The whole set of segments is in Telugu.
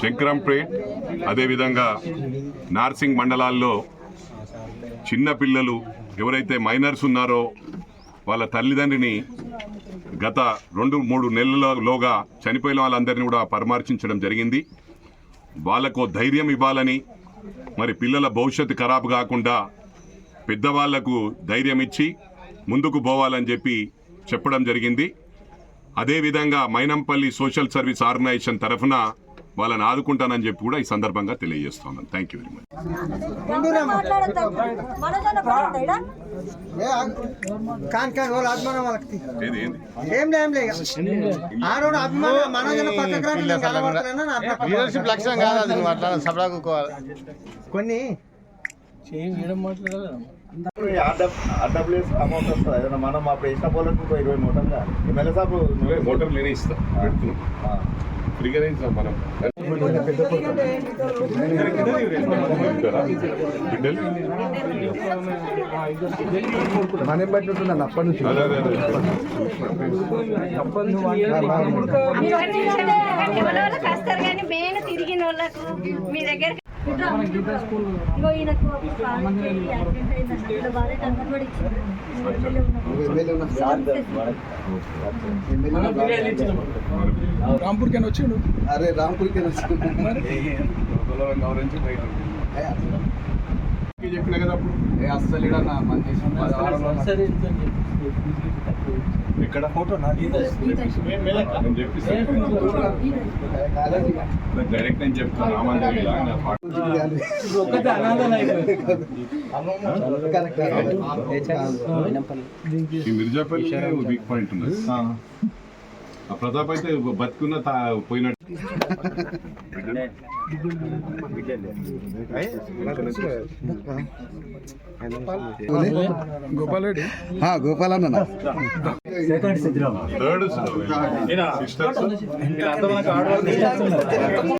శంకరంపేట్ అదేవిధంగా నార్సింగ్ మండలాల్లో చిన్న పిల్లలు ఎవరైతే మైనర్స్ ఉన్నారో వాళ్ళ తల్లిదండ్రిని గత రెండు మూడు నెలలలోగా చనిపోయిన వాళ్ళందరినీ కూడా పరామర్శించడం జరిగింది. వాళ్ళకు ధైర్యం ఇవ్వాలని మరి పిల్లల భవిష్యత్తు ఖరాబ్ కాకుండా పెద్దవాళ్ళకు ధైర్యం ఇచ్చి ముందుకు పోవాలని చెప్పి చెప్పడం జరిగింది. అదేవిధంగా మైనంపల్లి సోషల్ సర్వీస్ ఆర్గనైజేషన్ తరఫున వాళ్ళని ఆదుకుంటానని చెప్పి కూడా ఈ సందర్భంగా తెలియజేస్తున్నాను. థ్యాంక్ యూ వెరీ మచ్ పడతాడా ఆర్డబ్ల్యూఎస్ అమౌంట్ వస్తుంది. ఏదైనా మనం అప్పుడు వేసిన పోలకు ఇంకో ఇరవై మూటలు ఎమ్మెల్యే సాబ్ నువ్వే మోటార్ నేనే ఇస్తా. పెడుతున్నాం. ఫ్రీగానే ఇస్తాం మనం. అప్పటి నుంచి. తిరిగిన వాళ్ళకు మీ దగ్గర ఇంకో ఈయనకు ఒక కాలు చేయి యాక్సిడెంట్ అయిందంట. వీళ్ళ భార్య కనబడి ఇచ్చింది. ఎమ్మెల్యే ఉన్నప్పుడు. అరే రాంపూర్కి చెప్పిన కదా అప్పుడు అస్సలు ఎక్కడ ఫోటో నేను చెప్పిస్తాను డైరెక్ట్ నేను చెప్తాను రామాంజలి ఇలా నా పాట ఈ మిర్జాపల్లి వీక్ పాయింట్ ఉన్నది ఆ ప్రతాప్ అయితే బతుకున్న తా- పోయినట్టు గోపాలన్న థర్డ్ సిస్టర్స్ ఏమి ఇస్తాను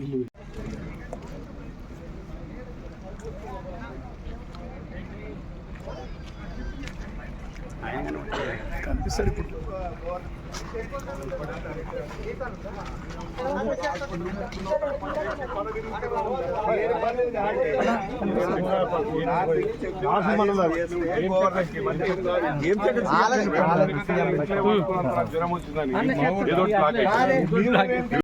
జ్వరం వచ్చిందని ఏదో ఒకటి లాక్ అయిపోయింది.